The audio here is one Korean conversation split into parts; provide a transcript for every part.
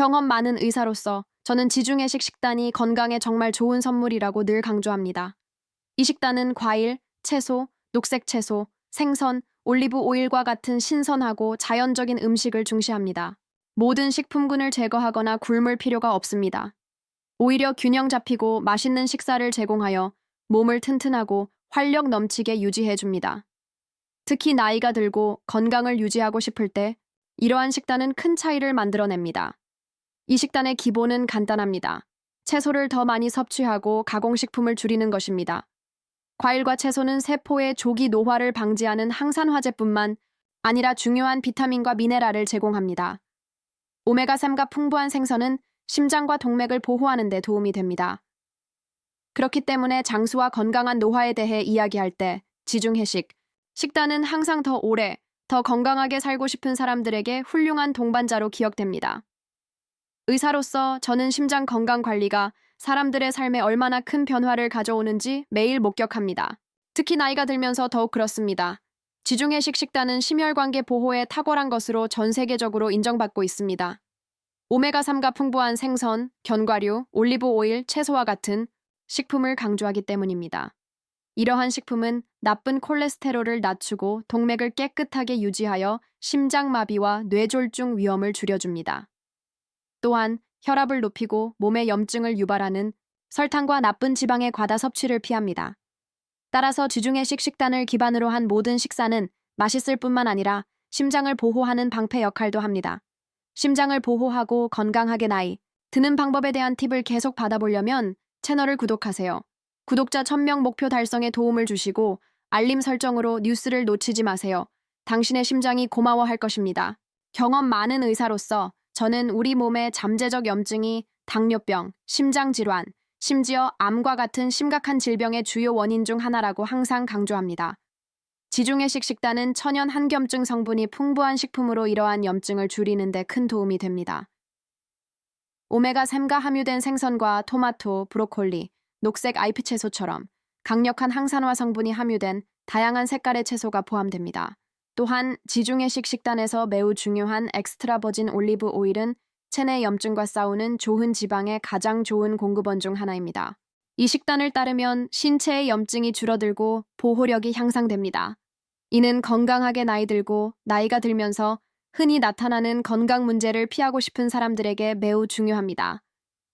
경험 많은 의사로서 저는 지중해식 식단이 건강에 정말 좋은 선물이라고 늘 강조합니다. 이 식단은 과일, 채소, 녹색 채소, 생선, 올리브 오일과 같은 신선하고 자연적인 음식을 중시합니다. 모든 식품군을 제거하거나 굶을 필요가 없습니다. 오히려 균형 잡히고 맛있는 식사를 제공하여 몸을 튼튼하고 활력 넘치게 유지해 줍니다. 특히 나이가 들고 건강을 유지하고 싶을 때 이러한 식단은 큰 차이를 만들어냅니다. 이 식단의 기본은 간단합니다. 채소를 더 많이 섭취하고 가공식품을 줄이는 것입니다. 과일과 채소는 세포의 조기 노화를 방지하는 항산화제뿐만 아니라 중요한 비타민과 미네랄을 제공합니다. 오메가3가 풍부한 생선은 심장과 동맥을 보호하는 데 도움이 됩니다. 그렇기 때문에 장수와 건강한 노화에 대해 이야기할 때 지중해식, 식단은 항상 더 오래, 더 건강하게 살고 싶은 사람들에게 훌륭한 동반자로 기억됩니다. 의사로서 저는 심장 건강 관리가 사람들의 삶에 얼마나 큰 변화를 가져오는지 매일 목격합니다. 특히 나이가 들면서 더욱 그렇습니다. 지중해식 식단은 심혈관계 보호에 탁월한 것으로 전 세계적으로 인정받고 있습니다. 오메가3가 풍부한 생선, 견과류, 올리브 오일, 채소와 같은 식품을 강조하기 때문입니다. 이러한 식품은 나쁜 콜레스테롤을 낮추고 동맥을 깨끗하게 유지하여 심장마비와 뇌졸중 위험을 줄여줍니다. 또한 혈압을 높이고 몸의 염증을 유발하는 설탕과 나쁜 지방의 과다 섭취를 피합니다. 따라서 지중해식 식단을 기반으로 한 모든 식사는 맛있을 뿐만 아니라 심장을 보호하는 방패 역할도 합니다. 심장을 보호하고 건강하게 나이 드는 방법에 대한 팁을 계속 받아보려면 채널을 구독하세요. 구독자 1000명 목표 달성에 도움을 주시고 알림 설정으로 뉴스를 놓치지 마세요. 당신의 심장이 고마워할 것입니다. 경험 많은 의사로서 저는 우리 몸의 잠재적 염증이 당뇨병, 심장질환, 심지어 암과 같은 심각한 질병의 주요 원인 중 하나라고 항상 강조합니다. 지중해식 식단은 천연 한겸증 성분이 풍부한 식품으로 이러한 염증을 줄이는 데 큰 도움이 됩니다. 오메가3가 함유된 생선과 토마토, 브로콜리, 녹색 아이피 채소처럼 강력한 항산화 성분이 함유된 다양한 색깔의 채소가 포함됩니다. 또한 지중해식 식단에서 매우 중요한 엑스트라 버진 올리브 오일은 체내 염증과 싸우는 좋은 지방의 가장 좋은 공급원 중 하나입니다. 이 식단을 따르면 신체의 염증이 줄어들고 보호력이 향상됩니다. 이는 건강하게 나이 들고 나이가 들면서 흔히 나타나는 건강 문제를 피하고 싶은 사람들에게 매우 중요합니다.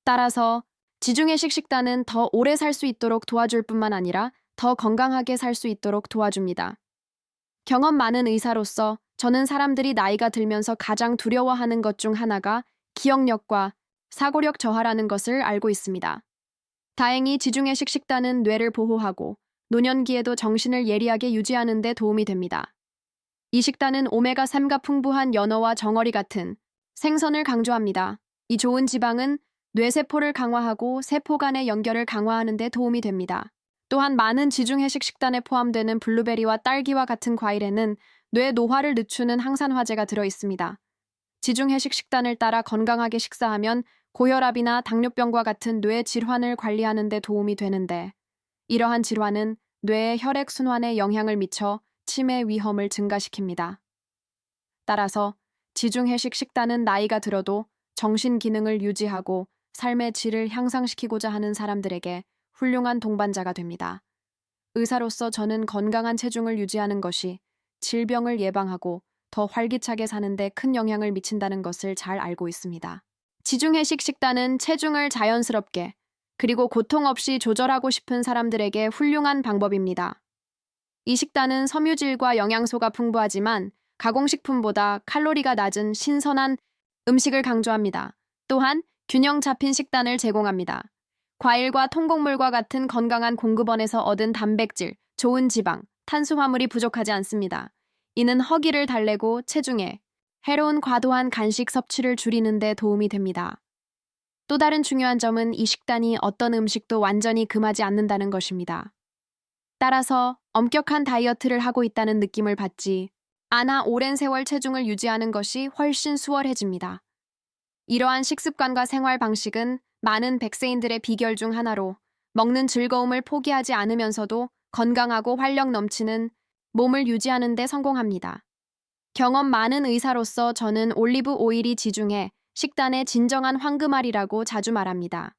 따라서 지중해식 식단은 더 오래 살 수 있도록 도와줄 뿐만 아니라 더 건강하게 살 수 있도록 도와줍니다. 경험 많은 의사로서 저는 사람들이 나이가 들면서 가장 두려워하는 것 중 하나가 기억력과 사고력 저하라는 것을 알고 있습니다. 다행히 지중해식 식단은 뇌를 보호하고 노년기에도 정신을 예리하게 유지하는 데 도움이 됩니다. 이 식단은 오메가3가 풍부한 연어와 정어리 같은 생선을 강조합니다. 이 좋은 지방은 뇌세포를 강화하고 세포 간의 연결을 강화하는 데 도움이 됩니다. 또한 많은 지중해식 식단에 포함되는 블루베리와 딸기와 같은 과일에는 뇌 노화를 늦추는 항산화제가 들어 있습니다. 지중해식 식단을 따라 건강하게 식사하면 고혈압이나 당뇨병과 같은 뇌 질환을 관리하는 데 도움이 되는데 이러한 질환은 뇌의 혈액 순환에 영향을 미쳐 치매 위험을 증가시킵니다. 따라서 지중해식 식단은 나이가 들어도 정신 기능을 유지하고 삶의 질을 향상시키고자 하는 사람들에게 훌륭한 동반자가 됩니다. 의사로서 저는 건강한 체중을 유지하는 것이 질병을 예방하고 더 활기차게 사는데 큰 영향을 미친다는 것을 잘 알고 있습니다. 지중해식 식단은 체중을 자연스럽게 그리고 고통 없이 조절하고 싶은 사람들에게 훌륭한 방법입니다. 이 식단은 섬유질과 영양소가 풍부하지만 가공식품보다 칼로리가 낮은 신선한 음식을 강조합니다. 또한 균형 잡힌 식단을 제공합니다. 과일과 통곡물과 같은 건강한 공급원에서 얻은 단백질, 좋은 지방, 탄수화물이 부족하지 않습니다. 이는 허기를 달래고 체중에 해로운 과도한 간식 섭취를 줄이는 데 도움이 됩니다. 또 다른 중요한 점은 이 식단이 어떤 음식도 완전히 금하지 않는다는 것입니다. 따라서 엄격한 다이어트를 하고 있다는 느낌을 받지 않아 오랜 세월 체중을 유지하는 것이 훨씬 수월해집니다. 이러한 식습관과 생활 방식은 많은 백세인들의 비결 중 하나로 먹는 즐거움을 포기하지 않으면서도 건강하고 활력 넘치는 몸을 유지하는 데 성공합니다. 경험 많은 의사로서 저는 올리브 오일이 지중해 식단의 진정한 황금알이라고 자주 말합니다.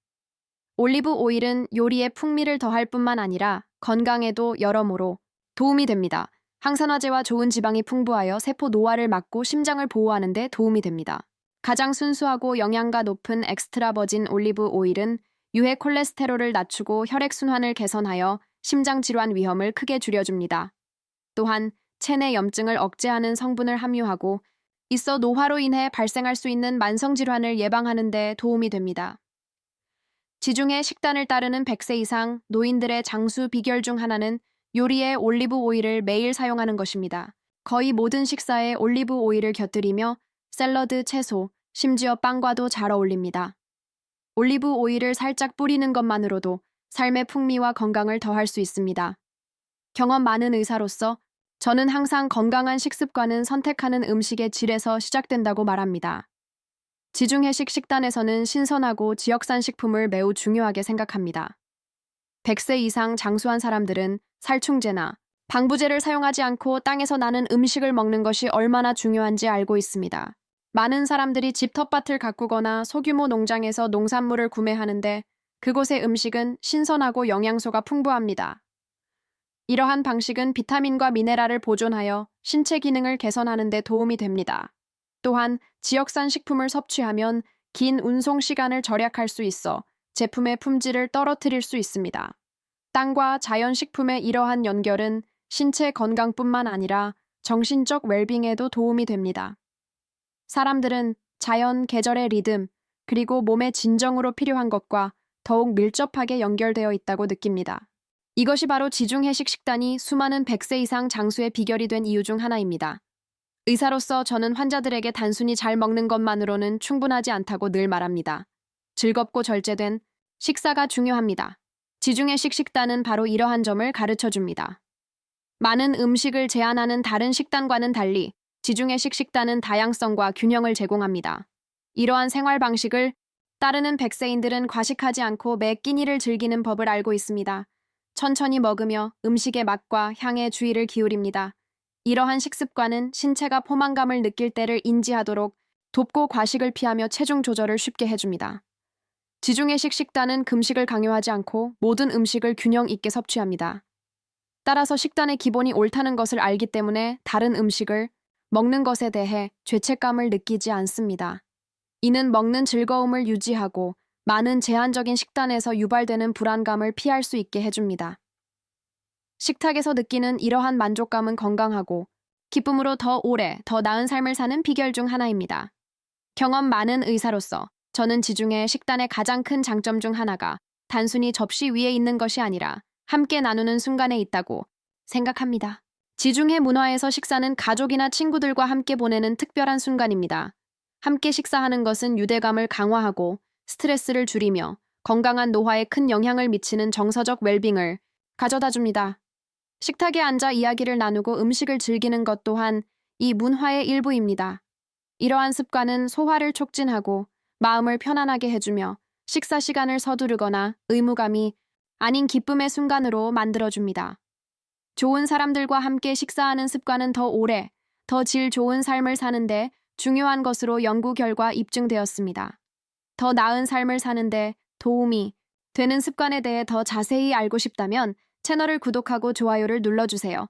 올리브 오일은 요리에 풍미를 더할 뿐만 아니라 건강에도 여러모로 도움이 됩니다. 항산화제와 좋은 지방이 풍부하여 세포 노화를 막고 심장을 보호하는 데 도움이 됩니다. 가장 순수하고 영양가 높은 엑스트라 버진 올리브 오일은 유해 콜레스테롤을 낮추고 혈액순환을 개선하여 심장 질환 위험을 크게 줄여줍니다. 또한 체내 염증을 억제하는 성분을 함유하고 있어 노화로 인해 발생할 수 있는 만성 질환을 예방하는 데 도움이 됩니다. 지중해 식단을 따르는 100세 이상 노인들의 장수 비결 중 하나는 요리에 올리브 오일을 매일 사용하는 것입니다. 거의 모든 식사에 올리브 오일을 곁들이며 샐러드, 채소, 심지어 빵과도 잘 어울립니다. 올리브 오일을 살짝 뿌리는 것만으로도 삶의 풍미와 건강을 더할 수 있습니다. 경험 많은 의사로서 저는 항상 건강한 식습관은 선택하는 음식의 질에서 시작된다고 말합니다. 지중해식 식단에서는 신선하고 지역산 식품을 매우 중요하게 생각합니다. 100세 이상 장수한 사람들은 살충제나 방부제를 사용하지 않고 땅에서 나는 음식을 먹는 것이 얼마나 중요한지 알고 있습니다. 많은 사람들이 집 텃밭을 가꾸거나 소규모 농장에서 농산물을 구매하는데 그곳의 음식은 신선하고 영양소가 풍부합니다. 이러한 방식은 비타민과 미네랄을 보존하여 신체 기능을 개선하는 데 도움이 됩니다. 또한 지역산 식품을 섭취하면 긴 운송 시간을 절약할 수 있어 제품의 품질을 떨어뜨릴 수 있습니다. 땅과 자연 식품의 이러한 연결은 신체 건강뿐만 아니라 정신적 웰빙에도 도움이 됩니다. 사람들은 자연 계절의 리듬, 그리고 몸의 진정으로 필요한 것과 더욱 밀접하게 연결되어 있다고 느낍니다. 이것이 바로 지중해식 식단이 수많은 100세 이상 장수의 비결이 된 이유 중 하나입니다. 의사로서 저는 환자들에게 단순히 잘 먹는 것만으로는 충분하지 않다고 늘 말합니다. 즐겁고 절제된 식사가 중요합니다. 지중해식 식단은 바로 이러한 점을 가르쳐 줍니다. 많은 음식을 제한하는 다른 식단과는 달리 지중해식 식단은 다양성과 균형을 제공합니다. 이러한 생활 방식을 따르는 백세인들은 과식하지 않고 매 끼니를 즐기는 법을 알고 있습니다. 천천히 먹으며 음식의 맛과 향에 주의를 기울입니다. 이러한 식습관은 신체가 포만감을 느낄 때를 인지하도록 돕고 과식을 피하며 체중 조절을 쉽게 해줍니다. 지중해식 식단은 금식을 강요하지 않고 모든 음식을 균형 있게 섭취합니다. 따라서 식단의 기본이 옳다는 것을 알기 때문에 다른 음식을 먹는 것에 대해 죄책감을 느끼지 않습니다. 이는 먹는 즐거움을 유지하고 많은 제한적인 식단에서 유발되는 불안감을 피할 수 있게 해줍니다. 식탁에서 느끼는 이러한 만족감은 건강하고 기쁨으로 더 오래, 더 나은 삶을 사는 비결 중 하나입니다. 경험 많은 의사로서 저는 지중해 식단의 가장 큰 장점 중 하나가 단순히 접시 위에 있는 것이 아니라 함께 나누는 순간에 있다고 생각합니다. 지중해 문화에서 식사는 가족이나 친구들과 함께 보내는 특별한 순간입니다. 함께 식사하는 것은 유대감을 강화하고 스트레스를 줄이며 건강한 노화에 큰 영향을 미치는 정서적 웰빙을 가져다 줍니다. 식탁에 앉아 이야기를 나누고 음식을 즐기는 것 또한 이 문화의 일부입니다. 이러한 습관은 소화를 촉진하고 마음을 편안하게 해주며 식사 시간을 서두르거나 의무감이 아닌 기쁨의 순간으로 만들어줍니다. 좋은 사람들과 함께 식사하는 습관은 더 오래, 더 질 좋은 삶을 사는데 중요한 것으로 연구 결과 입증되었습니다. 더 나은 삶을 사는데 도움이 되는 습관에 대해 더 자세히 알고 싶다면 채널을 구독하고 좋아요를 눌러주세요.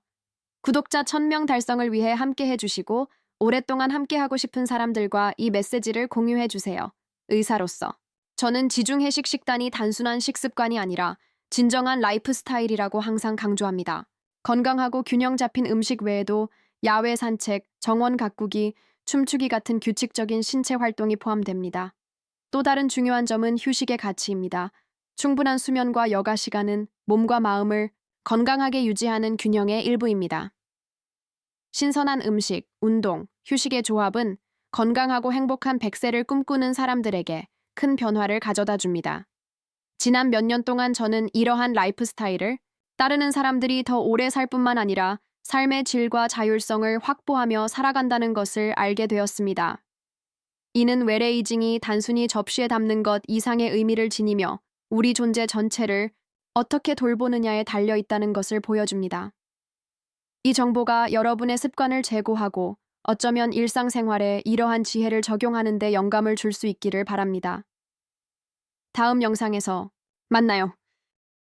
구독자 1000명 달성을 위해 함께 해주시고 오랫동안 함께하고 싶은 사람들과 이 메시지를 공유해주세요. 의사로서. 저는 지중해식 식단이 단순한 식습관이 아니라 진정한 라이프 스타일이라고 항상 강조합니다. 건강하고 균형 잡힌 음식 외에도 야외 산책, 정원 가꾸기, 춤추기 같은 규칙적인 신체 활동이 포함됩니다. 또 다른 중요한 점은 휴식의 가치입니다. 충분한 수면과 여가 시간은 몸과 마음을 건강하게 유지하는 균형의 일부입니다. 신선한 음식, 운동, 휴식의 조합은 건강하고 행복한 100세를 꿈꾸는 사람들에게 큰 변화를 가져다 줍니다. 지난 몇 년 동안 저는 이러한 라이프 스타일을 따르는 사람들이 더 오래 살 뿐만 아니라 삶의 질과 자율성을 확보하며 살아간다는 것을 알게 되었습니다. 이는 외래이징이 단순히 접시에 담는 것 이상의 의미를 지니며 우리 존재 전체를 어떻게 돌보느냐에 달려 있다는 것을 보여줍니다. 이 정보가 여러분의 습관을 제고하고 어쩌면 일상생활에 이러한 지혜를 적용하는 데 영감을 줄 수 있기를 바랍니다. 다음 영상에서 만나요.